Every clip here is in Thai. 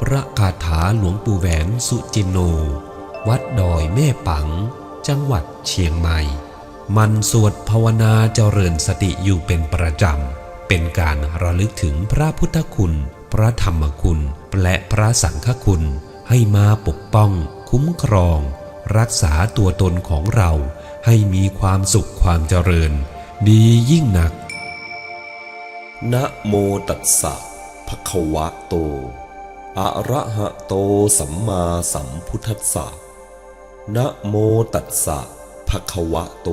พระคาถาหลวงปู่แหวนสุจินโน วัดดอยแม่ปัง จังหวัดเชียงใหม่ มันสวดภาวนาเจริญสติอยู่เป็นประจำ เป็นการระลึกถึงพระพุทธคุณ พระธรรมคุณ และพระสังฆคุณ ให้มาปกป้อง คุ้มครอง รักษาตัวตนของเรา ให้มีความสุขความเจริญ ดียิ่งนัก นะโมตัสสะภะคะวะโต อะระหะโตสัมมาสัมพุทธัสสะนะโมตัสสะภะคะวะโต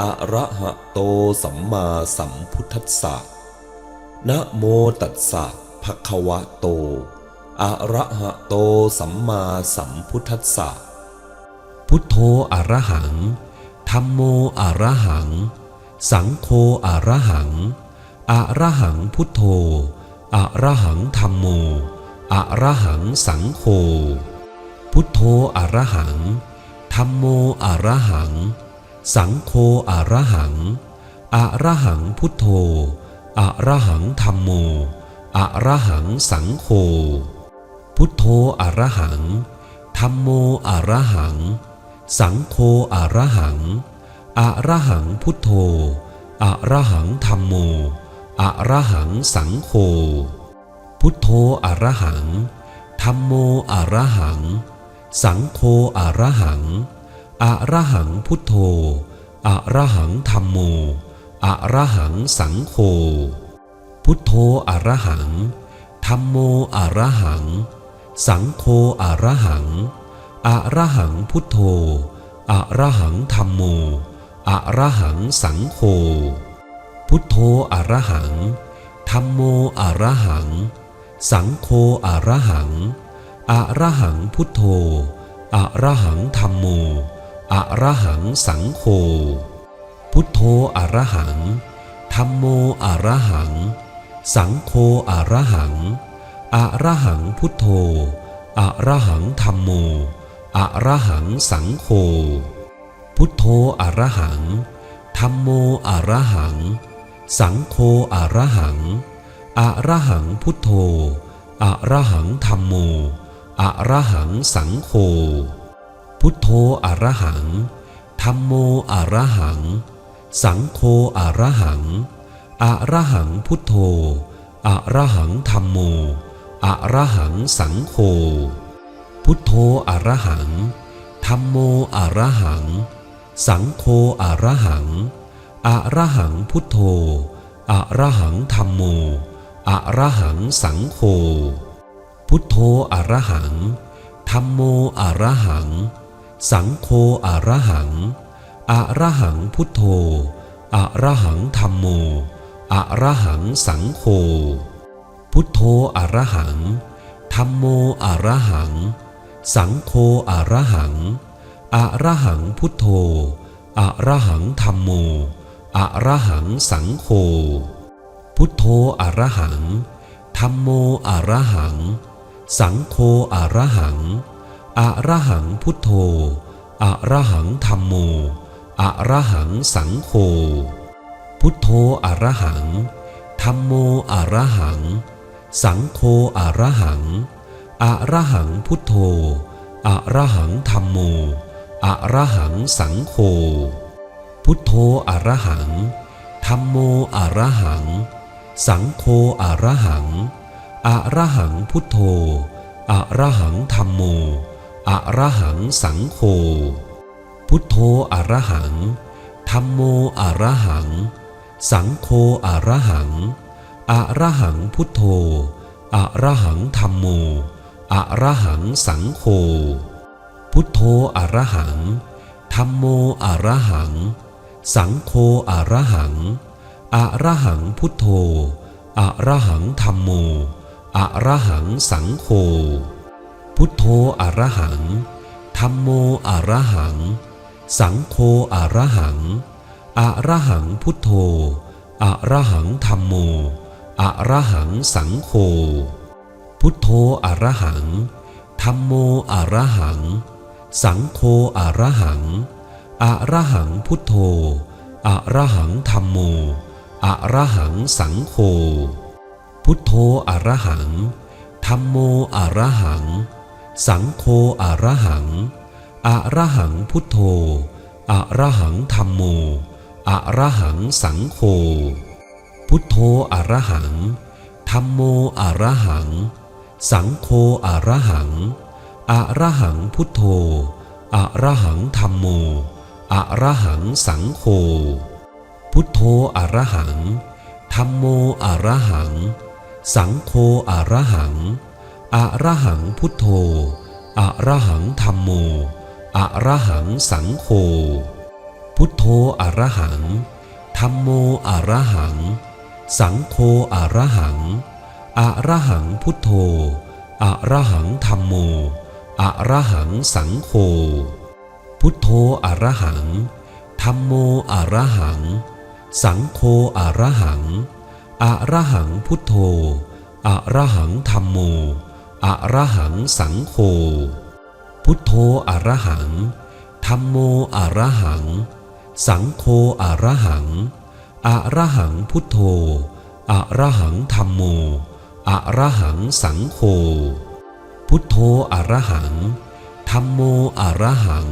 อะระหะโตสัมมาสัมพุทธัสสะนะโมตัสสะภะคะวะโตอะระหะโตสัมมาสัมพุทธัสสะพุทโธอระหังธัมโมอระหัง สังโฆอระหังอระหังพุทโธอระหังธัมโม อระหังสังโฆ พุทโธอระหังธัมโมอระหัง สังโฆอระหัง อระหังพุทโธ อระหังธัมโม อระหังสังโฆ พุทโธอระหังธัมโมอระหัง สังโฆอระหัง อระหังพุทโธ อระหังธัมโม อระหังสังโฆ พุทโธอระหังธัมโมอระหังสังโฆอระหังอระหังพุทโธอระหังธัมโมอระหังสังโฆพุทโธอระหังธัมโมอระหัง สังโฆอรหังอรหังพุทโธอระหังธัมโมอระหังสังโฆพุทโธอรหังธัมโมอระหัง สังโฆอระหังอระหังพุทโธอระหังธัมโมอระหังสังโฆ พุทโธอระหังธัมโมอระหัง สังโฆอระหังอระหังพุทโธอระหังธัมโมอระหังสังโฆ พุทโธอระหังธัมโมอระหัง สังโฆอระหัง อะระหังพุทโธ อะระหังธัมโม อะระหังสังโฆ พุทโธอะระหังธัมโมอะระหัง สังโฆอะระหัง อะระหังพุทโธ อะระหังธัมโม อะระหังสังโฆ พุทโธอะระหังธัมโมอะระหัง สังโฆอะระหัง อะระหังพุทโธอะระหังธัมโม อระหังสังโฆ พุทโธอระหังธัมโมอระหัง สังโฆอระหัง อระหังพุทโธ อระหังธัมโม อระหังสังโฆ พุทโธอระหังธัมโมอระหัง สังโฆอระหัง อระหังพุทโธ อระหังธัมโม อระหังสังโฆ พุทโธอระหังธัมโมอระหังสังโฆอระหังอระหังพุทโธอระหังธัมโมอระหังสังโฆพุทโธอระหังธัมโมอระหัง สังโฆอรหังอรหังพุทโธอระหังธัมโมอระหังสังโฆพุทโธอระหังธัมโมอระหัง สังโฆอระหัง อระหังพุทโธ อระหังธัมโม อระหังสังโฆ พุทโธอระหังธัมโมอระหัง สังโฆอระหัง อระหังพุทโธ อระหังธัมโม อระหังสังโฆ พุทโธอระหังธัมโมอระหัง สังโฆอระหังอระหังพุทโธ อระหังธัมโมอระหังสังโฆ พุทโธอระหังธัมโมอระหัง สังโฆอระหังอระหังพุทโธอระหังธัมโมอระหังสังโฆ พุทโธอระหังธัมโมอระหัง สังโฆอระหังอระหังพุทโธอระหังธัมโม อระหังสังโฆ พุทโธอระหังธธัมโมอะระหัง สังโฆอะระหังอะระหังพุทโธอะระหังธัมโมอะระหังสังโฆ พุทโธอะระหังธัมโมอะระหัง สังโฆอะระหังอะระหังพุทโธอะระหังธัมโมอะระหังสังโฆ พุทโธอะระหังธัมโมอะระหังสังโฆอะระหังอะระหังพุทโธอะระหังธัมโมอะระหังสังโฆพุทโธอะระหังธัมโมอะระหัง สังโฆอระหัง อระหังพุทโธอะระหังธัมโม อระหังสังโฆ พุทโธอระหังธัมโมอะระหัง สังโฆอระหัง อระหังพุทโธ อระหังธัมโม อระหังสังโฆ พุทโธอระหังธัมโมอระหัง สังโฆอระหัง อระหังพุทโธ อระหังธัมโม อระหังสังโฆ พุทโธอระหังธัมโมอระหัง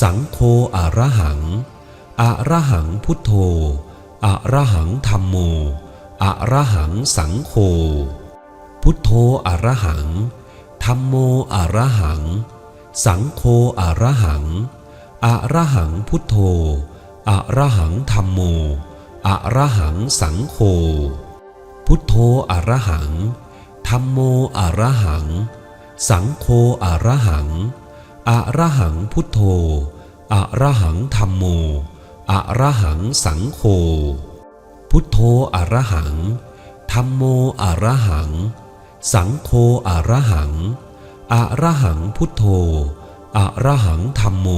สังโฆอระหัง อะระหังพุทโธอะระหังธัมโมอะระหังสังโฆ พุทโธอะระหังธัมโมอะระหัง สังโฆอะระหังอะระหังพุทโธอะระหังธัมโมอะระหังสังโฆ พุทโธอะระหังธัมโมอะระหัง สังโฆอะระหังอะระหังพุทโธอะระหังธัมโม อระหังสังโฆ พุทโธอะระหังธัมโมอระหัง สังโฆอระหัง อระหังพุทโธอะระหังธัมโม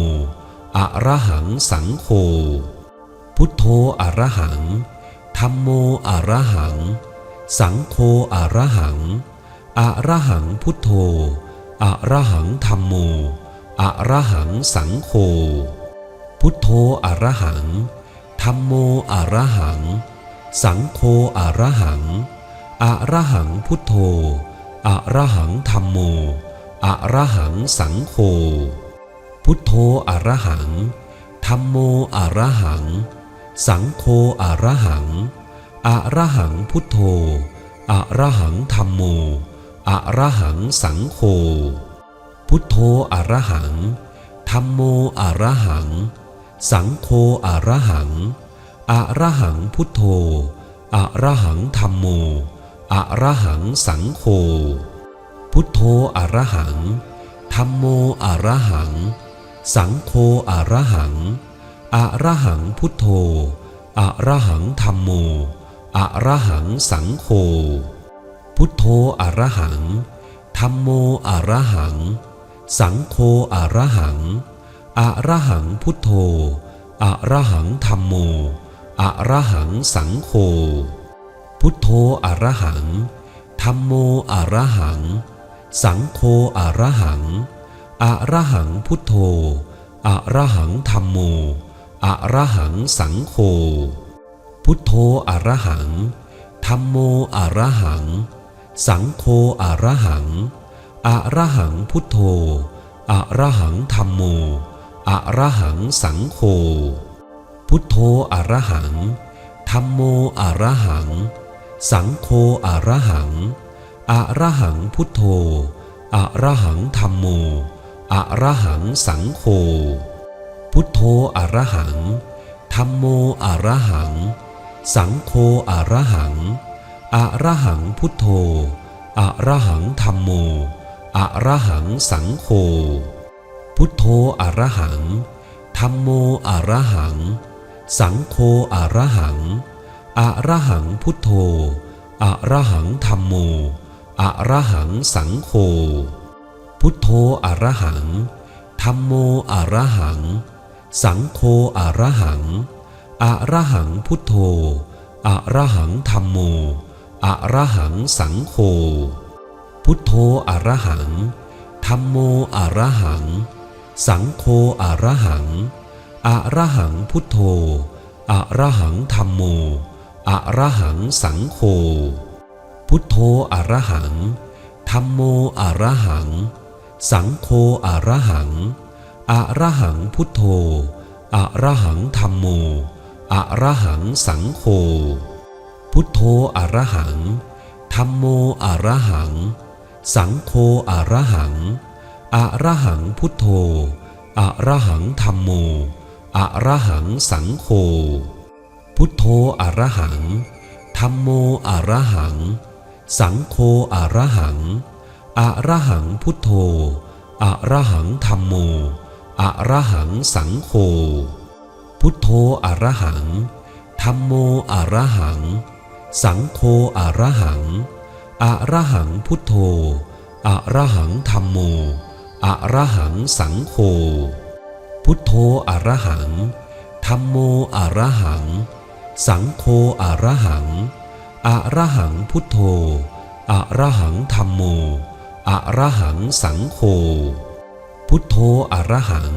อระหังสังโฆ พุทโธอะระหังธัมโมอระหัง สังโฆอระหัง อระหังพุทโธอะระหังธัมโม อระหังสังโฆ พุทโธอะระหังธัมโมอะระหังสังโฆอะระหังอะระหังพุทโธอะระหังธัมโมอะระหังสังโฆพุทโธอะระหังธัมโมอะระหัง สังโฆอรหังอรหังพุทโธอะระหังธัมโมอรหังสังโฆพุทโธอรหังธัมโมอะระหัง สังโฆอระหัง อระหังพุทโธ อระหังธัมโม อระหังสังโฆ พุทโธอระหังธัมโมอระหัง สังโฆอระหัง อระหังพุทโธ อระหังธัมโม อระหังสังโฆ พุทโธอระหังธัมโมอระหัง สังโฆอระหัง อะระหังพุทโธ อะระหังธัมโม อะระหังสังโฆ พุทโธอะระหังธัมโมอะระหัง สังโฆอะระหัง อะระหังพุทโธ อะระหังธัมโม อะระหังสังโฆ พุทโธอะระหังธัมโมอะระหัง สังโฆอะระหัง อะระหังพุทโธ อะระหังธัมโม อะระหังสังโฆ พุทโธอะระหังธัมโมอะระหัง สังโฆอะระหัง อะระหังพุทโธ อะระหังธัมโม อะระหังสังโฆ พุทโธอะระหังธัมโมอะระหัง สังโฆอะระหัง อะระหังพุทโธ อะระหังธัมโม อะระหังสังโฆ พุทโธอะระหังธัมโมอะระหังสังโฆอะระหังอะระหังพุทโธอะระหังธัมโมอะระหังสังโฆพุทโธอะระหังธัมโมอะระหัง สังโฆอรหังอรหังพุทโธอะระหังธัมโมอรหังสังโฆพุทโธอรหังธัมโมอะระหัง สังโฆอระหัง อระหังพุทโธ อระหังธัมโม อระหังสังโฆ พุทโธอระหังธธัมโมอระหัง สังโฆอระหัง อระหังพุทโธ อระหังธัมโม อระหังสังโฆ พุทโธอระหังธัมโมอระหัง สังโฆอระหัง อะระหังพุทโธอะระหังธัมโมอะระหังสังโฆ พุทโธอะระหังธัมโมอะระหัง สังโฆอะระหัง อะระหังพุทโธอะระหังธัมโมอะระหังสังโฆ พุทโธอะระหังธัมโมอะระหัง สังโฆอะระหัง อะระหังพุทโธอะระหังธัมโม อระหังสังโฆ พุทโธอะระหังธัมโมอระหัง สังโฆอระหัง อระหังพุทโธอะระหังธัมโม อระหังสังโฆ พุทโธอะระหัง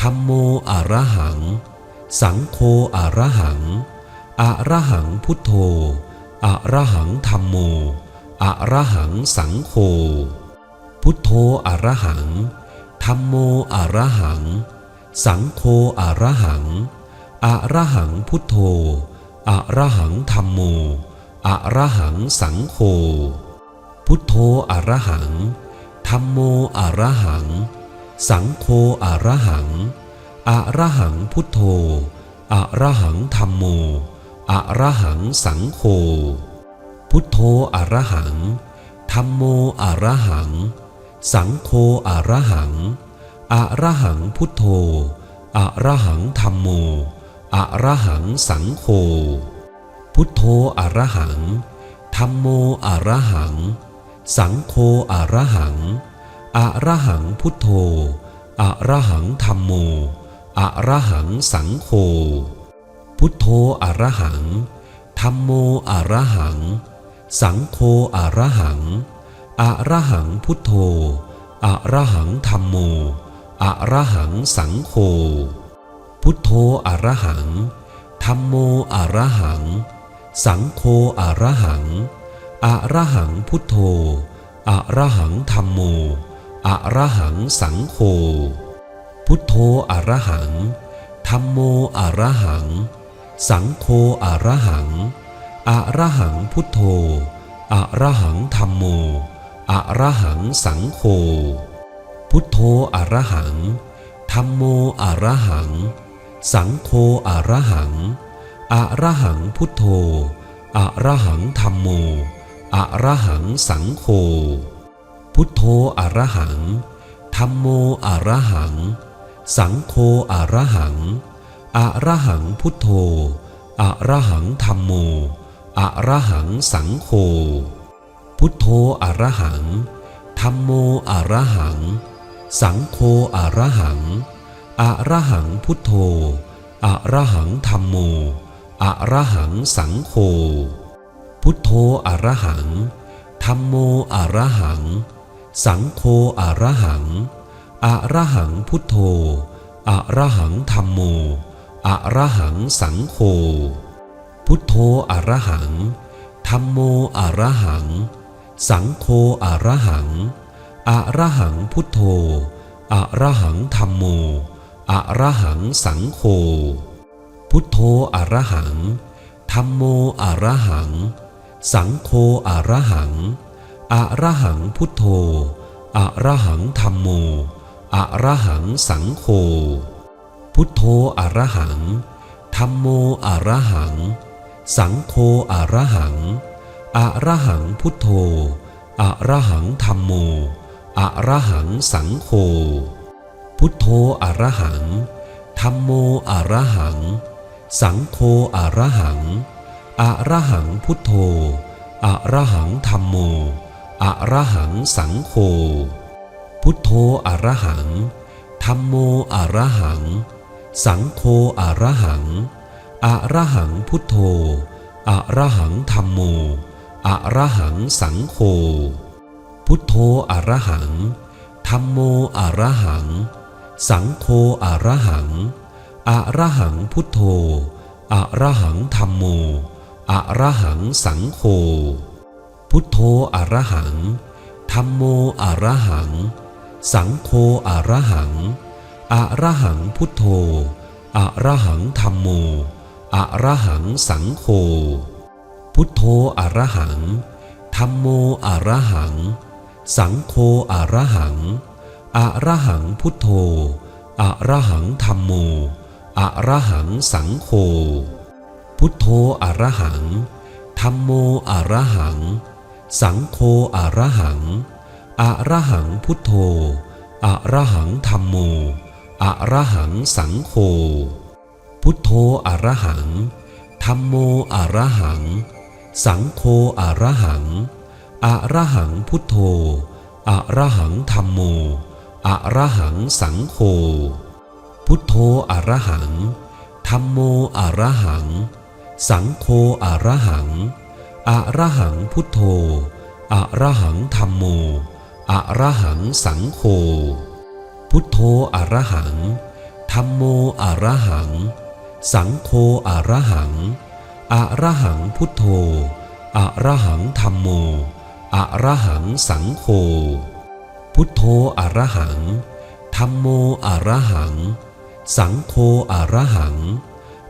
ธัมโมอระหัง สังโฆอระหัง อระหังพุทโธอะระหังธัมโม อระหังสังโฆ พุทโธอะระหังธัมโมอะระหังสังโฆอะระหังอะระหังพุทโธอะระหังธัมโมอะระหังสังโฆพุทโธอะระหังธัมโมอะระหัง สังโฆอรหังอรหังพุทโธอะระหังธัมโมอรหังสังโฆพุทโธอรหังธัมโมอะระหัง สังโฆอะระหังอะระหังพุทโธอะระหังธัมโมอะระหังสังโฆ พุทโธอะระหังธัมโมอะระหัง สังโฆอะระหังอะระหังพุทโธอะระหังธัมโมอะระหังสังโฆ พุทโธอะระหังธัมโมอะระหัง สังโฆอะระหัง อะระหังพุทโธอะระหังธัมโมอะระหังสังโฆพุทโธอะระหังธัมโมอะระหัง สังโฆอะระหังอะระหังพุทโธอะระหังธัมโมอะระหังสังโฆพุทโธอะระหังธัมโมอะระหัง สังโฆอะระหังอะระหังพุทโธอะระหังธัมโม อระหังสังโฆ พุทโธอะระหังธัมโมอระหัง สังโฆอระหัง อระหังพุทโธอะระหังธัมโม อระหังสังโฆ พุทโธอะระหังธัมโมอระหัง สังโฆอระหัง อระหังพุทโธอะระหังธัมโม อระหังสังโฆ พุทโธอะระหังธัมโมอะระหังสังโฆอะระหังอะระหังพุทโธอะระหังธัมโมอะระหังสังโฆพุทโธอะระหังธัมโมอะระหัง สังโฆอรหังอรหังพุทโธอะระหังธัมโมอรหังสังโฆพุทโธอรหังธัมโมอะระหัง สังโฆอระหัง อระหังพุทโธ อระหังธัมโม อระหังสังโฆ พุทโธอระหังธัมโมอระหัง สังโฆอระหัง อระหังพุทโธ อระหังธัมโม อระหังสังโฆ พุทโธอระหังธัมโมอระหัง สังโฆอระหัง อะระหังพุทโธ อะระหังธัมโม อะระหังสังโฆ พุทโธอะระหังธัมโมอะระหัง สังโฆอะระหัง อะระหังพุทโธ อะระหังธัมโม อะระหังสังโฆ พุทโธอะระหังธัมโมอะระหัง สังโฆอะระหัง อะระหังพุทโธ อะระหังธัมโม อะระหังสังโฆ พุทโธอะระหังธัมโมอะระหัง สังโฆอะระหังอะระหังพุทโธอะระหังธัมโมอะระหังสังโฆ พุทโธอะระหังธัมโมอะระหัง สังโฆอะระหังอะระหังพุทโธอะระหังธัมโมอะระหังสังโฆ พุทโธอะระหังธัมโมอะระหังสังโฆอะระหังอะระหังพุทโธอะระหังธัมโมอะระหังสังโฆพุทโธอะระหังธัมโมอะระหัง สังโฆอระหัง อระหังพุทโธอะระหังธัมโม อระหังสังโฆ พุทโธอระหังธัมโมอะระหัง สังโฆอระหัง อระหังพุทโธ อระหังธัมโม อระหังสังโฆ พุทโธอระหังธัมโมอระหัง สังโฆอระหัง อระหังพุทโธ อระหังธัมโม อระหังสังโฆ พุทโธอระหังธัมโมอระหัง สังโฆอระหัง อะระหังพุทโธอะระหังธัมโมอะระหังสังโฆ พุทโธอะระหังธัมโมอะระหัง สังโฆอะระหัง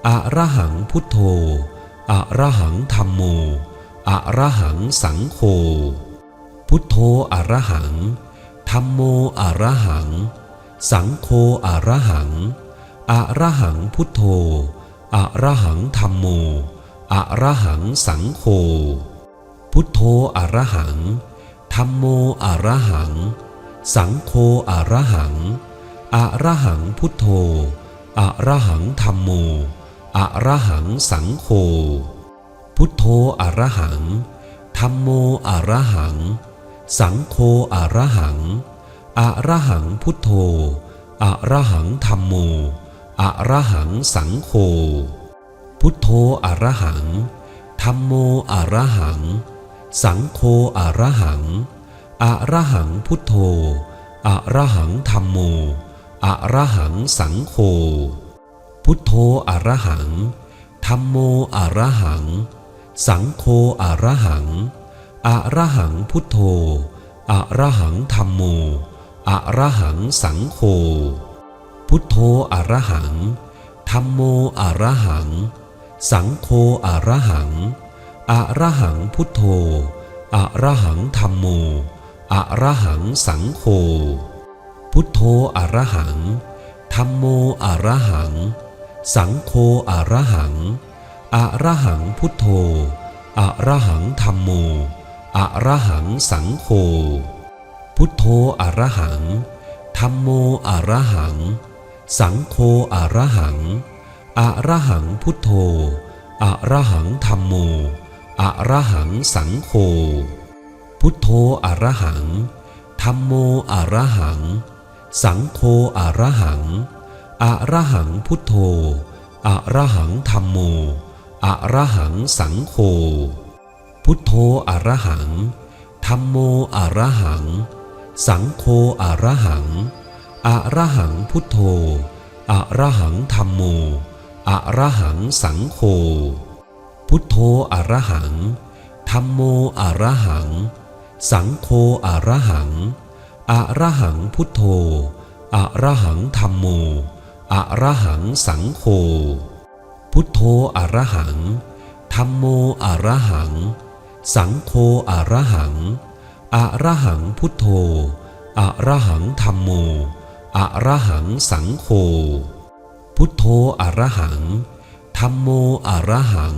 อะระหังพุทโธอะระหังธัมโมอะระหังสังโฆ พุทโธอะระหังธัมโมอะระหัง สังโฆอะระหัง อะระหังพุทโธอะระหังธัมโม อระหังสังโฆพุทโธอะระหังธัมโมอระหัง สังโฆอระหังอระหังพุทโธอะระหังธัมโมอระหังสังโฆพุทโธอะระหังธัมโมอระหัง สังโฆอระหังอระหังพุทโธอะระหังธัมโมอระหังสังโฆ พุทโธอะระหังธัมโมอะระหังสังโฆอะระหังอะระหังพุทโธอะระหังธัมโมอะระหังสังโฆพุทโธอะระหังธัมโมอะระหัง สังโฆอรหังอรหังพุทโธอะระหังธัมโมอรหังสังโฆพุทโธอรหังธัมโมอะระหัง สังโฆอะระหัง อะระหังพุทโธ อะระหังธัมโม อะระหังสังโฆ พุทโธอะระหังธัมโมอะระหัง สังโฆอะระหัง อะระหังพุทโธ อะระหังธัมโม อะระหังสังโฆ พุทโธอะระหังธัมโมอะระหัง สังโฆอะระหัง อะระหังพุทโธ อะระหังธัมโม อะระหังสังโฆ พุทโธอะระหังธัมโมอะระหัง สังโฆอะระหัง อะระหังพุทโธ อะระหังธัมโม อะระหังสังโฆ พุทโธอะระหังธัมโมอะระหัง สังโฆอะระหัง อะระหังพุทโธ อะระหังธัมโม อะระหังสังโฆพุทโธอะระหังธัมโมอะระหัง สังโฆอะระหังอะระหังพุทโธอะระหังธัมโมอะระหังสังโฆพุทโธอะระหังธัมโมอะระหัง สังโฆอะระหังอะระหังพุทโธอะระหังธัมโมอะระหังสังโฆ พุทโธอะระหังธัมโมอะระหัง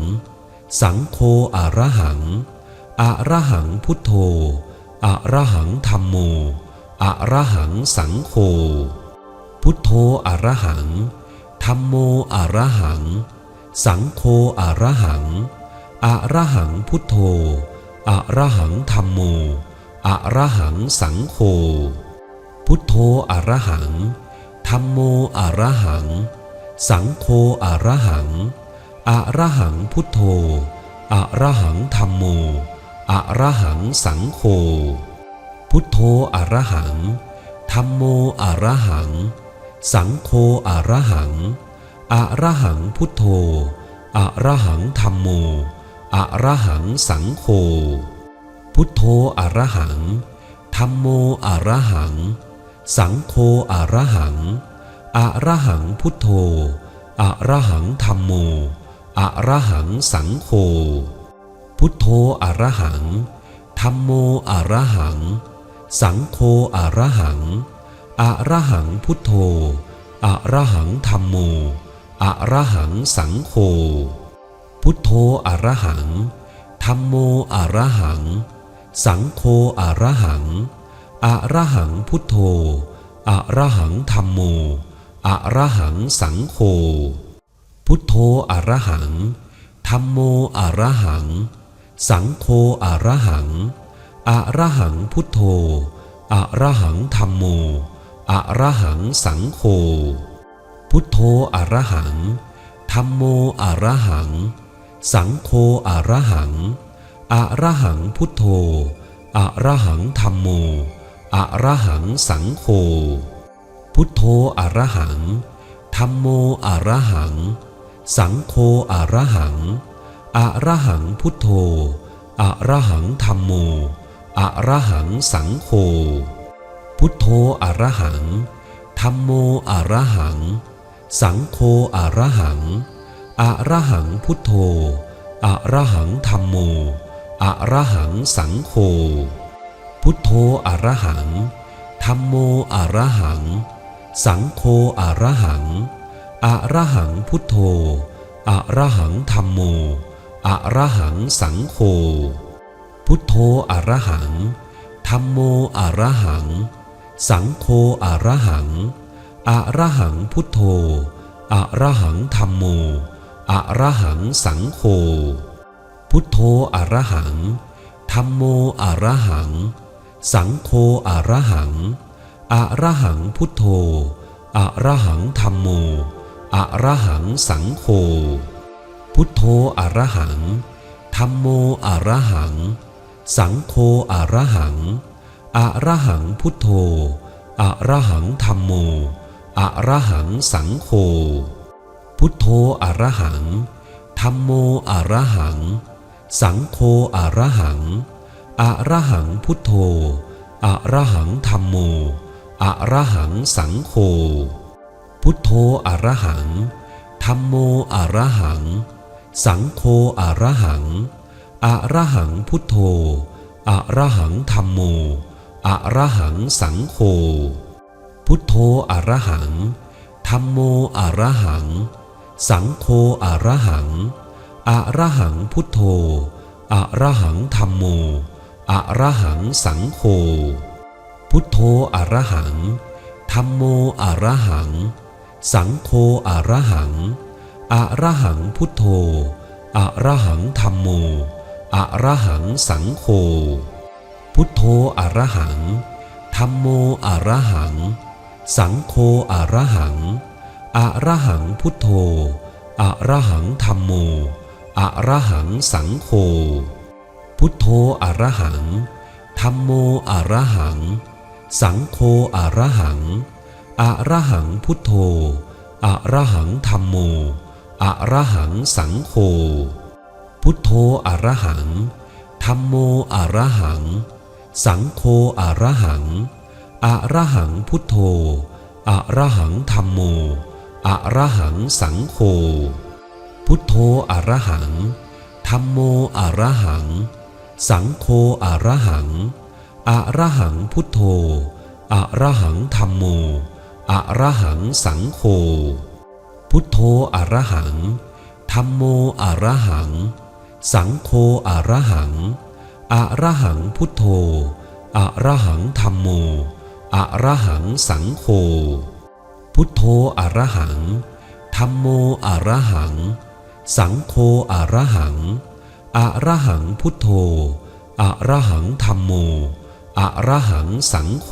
สังโฆอะระหังอะระหังพุทโธอะระหังธัมโมอะระหังสังโฆพุทโธอะระหังธัมโมอะระหัง สังโฆอรหังอรหังพุทโธอะระหังธัมโมอรหังสังโฆพุทโธอรหังธัมโมอะระหัง สังโฆอระหัง อระหังพุทโธ อระหังธัมโม อระหังสังโฆ พุทโธอระหังธัมโมอระหัง สังโฆอระหัง อระหังพุทโธ อระหังธัมโม อระหังสังโฆ พุทโธอระหังธัมโมอระหัง สังโฆอระหัง อะระหังพุทโธอะระหังธัมโมอะระหังสังโฆ พุทโธอะระหังธัมโมอะระหัง สังโฆอะระหัง อะระหังพุทโธอะระหังธัมโมอะระหังสังโฆ พุทโธอะระหังธัมโมอะระหัง สังโฆอะระหัง อะระหังพุทโธอะระหังธัมโม อะระหังสังโฆ พุทโธอะระหังธัมโมอะระหัง สังโฆอะระหังอะระหังพุทโธอะระหังธัมโมอะระหังสังโฆ พุทโธอะระหังธัมโมอะระหัง สังโฆอะระหังอะระหังพุทโธอะระหังธัมโมอะระหังสังโฆ พุทโธอะระหังธัมโมอะระหังสังโฆอะระหังอะระหังพุทโธอะระหังธัมโมอะระหังสังโฆพุทโธอะระหังธัมโมอะระหัง สังโฆอรหัง อรหังพุทโธอะระหังธัมโม อรหังสังโฆ พุทโธอรหังธัมโมอะระหัง สังโฆอะระหังอะระหังพุทโธอะระหังธัมโมอะระหังสังโฆ พุทโธอะระหังธัมโมอะระหัง สังโฆอะระหังอะระหังพุทโธอะระหังธัมโมอะระหังสังโฆ พุทโธอะระหังธัมโมอะระหัง สังโฆอะระหัง อะระหังพุทโธ อะระหังธัมโม อะระหังสังโฆ พุทโธอะระหังธัมโมอะระหัง สังโฆอะระหัง อะระหังพุทโธ อะระหังธัมโม อะระหังสังโฆ พุทโธอะระหังธัมโมอะระหัง สังโฆอะระหัง อะระหังพุทโธ อะระหังธัมโม อะระหังสังโฆ พุทโธอะระหังธัมโมอะระหัง สังโฆอะระหัง อะระหังพุทโธ อะระหังธัมโม อะระหังสังโฆ พุทโธอะระหังธัมโมอะระหัง สังโฆอะระหัง อะระหังพุทโธ อะระหังธัมโม อะระหังสังโฆ พุทโธอะระหังธัมโมอะระหังสังโฆอะระหังอะระหังพุทโธอะระหังธัมโมอะระหังสังโฆพุทโธอะระหังธัมโมอะระหัง สังโฆอรหังอรหังพุทโธอะระหังธัมโมอรหังสังโฆพุทโธอรหังธัมโมอะระหัง สังโฆอระหัง อระหังพุทโธ อระหังธัมโม อระหังสังโฆ พุทโธอระหังธัมโมอระหัง สังโฆอระหัง อระหังพุทโธ อระหังธัมโม อระหังสังโฆ พุทโธอระหังธัมโมอระหัง สังโฆอระหัง อะระหังพุทโธ อะระหังธัมโม อะระหังสังโฆ พุทโธอะระหังธัมโมอะระหัง สังโฆอะระหัง อะระหังพุทโธ อะระหังธัมโม อะระหังสังโฆ พุทโธอะระหังธัมโมอะระหัง สังโฆอะระหัง อะระหังพุทโธ อะระหังธัมโม อะระหังสังโฆ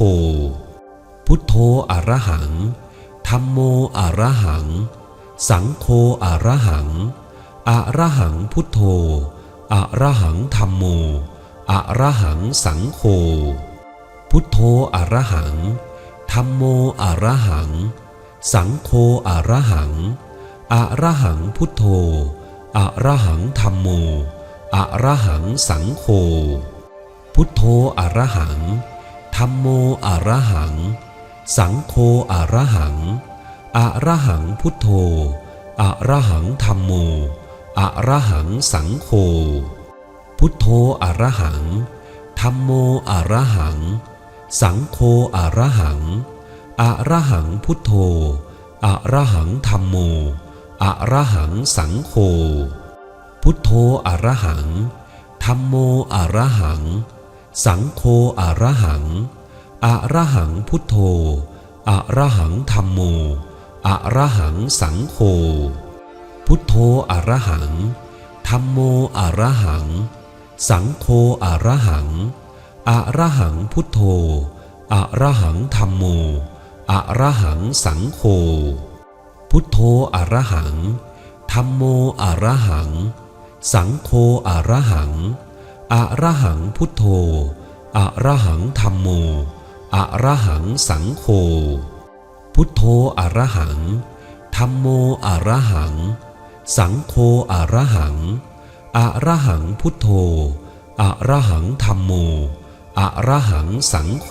พุทโธอะระหังธัมโมอะระหัง สังโฆอะระหัง อะระหังพุทโธ อะระหังธัมโม อะระหังสังโฆ พุทโธอะระหังธัมโมอะระหัง สังโฆอะระหัง อะระหังพุทโธ อะระหังธัมโม อะระหังสังโฆ พุทโธอะระหังธัมโมอะระหังสังโฆอะระหังอะระหังพุทโธอะระหังธัมโมอะระหังสังโฆพุทโธอะระหังธัมโมอะระหัง สังโฆอระหัง อระหังพุทโธอะระหังธัมโม อระหังสังโฆ พุทโธอระหังธัมโมอะระหัง สังโฆอระหัง อระหังพุทโธ อระหังธัมโม อระหังสังโฆ พุทโธอระหังธัมโมอระหัง สังโฆอระหัง อระหังพุทโธ อระหังธัมโม อระหังสังโฆ พุทโธอระหังธัมโมอระหัง สังโฆอระหัง อะระหังพุทโธอะระหังธรรมโมอะระหังสังโฆ พุทโธอะระหัง ธรรมโมอะระหัง สังโฆอะระหังอะระหังพุทโธอะระหังธรรมโมอะระหังสังโฆ